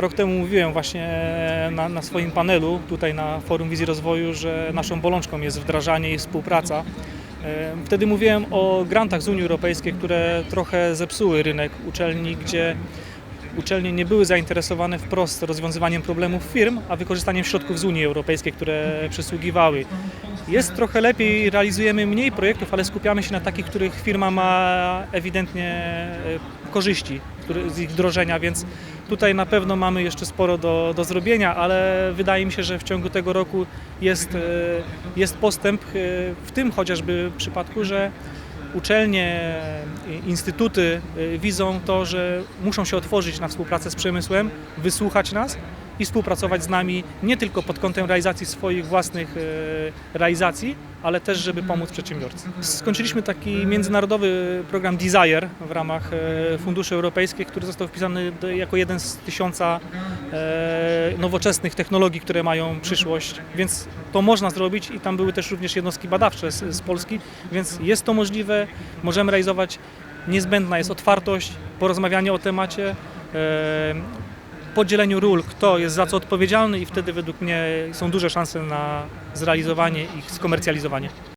Rok temu mówiłem właśnie na, na swoim panelu tutaj na Forum Wizji Rozwoju, że naszą bolączką jest wdrażanie i współpraca. E, Wtedy mówiłem o grantach z Unii Europejskiej, które trochę zepsuły rynek uczelni, gdzie uczelnie nie były zainteresowane wprost rozwiązywaniem problemów firm, a wykorzystaniem środków z Unii Europejskiej, które przysługiwały. Jest trochę lepiej, realizujemy mniej projektów, ale skupiamy się na takich, których firma ma ewidentnie e, korzyści z ich wdrożenia, więc tutaj na pewno mamy jeszcze sporo do, do zrobienia, ale wydaje mi się, że w ciągu tego roku jest, e, jest postęp e, w tym chociażby przypadku, że uczelnie, instytuty widzą to, że muszą się otworzyć na współpracę z przemysłem, wysłuchać nas i współpracować z nami nie tylko pod kątem realizacji swoich własnych e, realizacji, ale też, żeby pomóc przedsiębiorcy. Skończyliśmy taki międzynarodowy program Desire w ramach e, funduszy europejskich, który został wpisany jako jeden z tysiąca e, nowoczesnych technologii, które mają przyszłość, więc to można zrobić i tam były też również jednostki badawcze z, z Polski, więc jest to możliwe, możemy realizować. Niezbędna jest otwartość, porozmawianie o temacie, podzieleniu ról, kto jest za co odpowiedzialny i wtedy według mnie są duże szanse na zrealizowanie i skomercjalizowanie.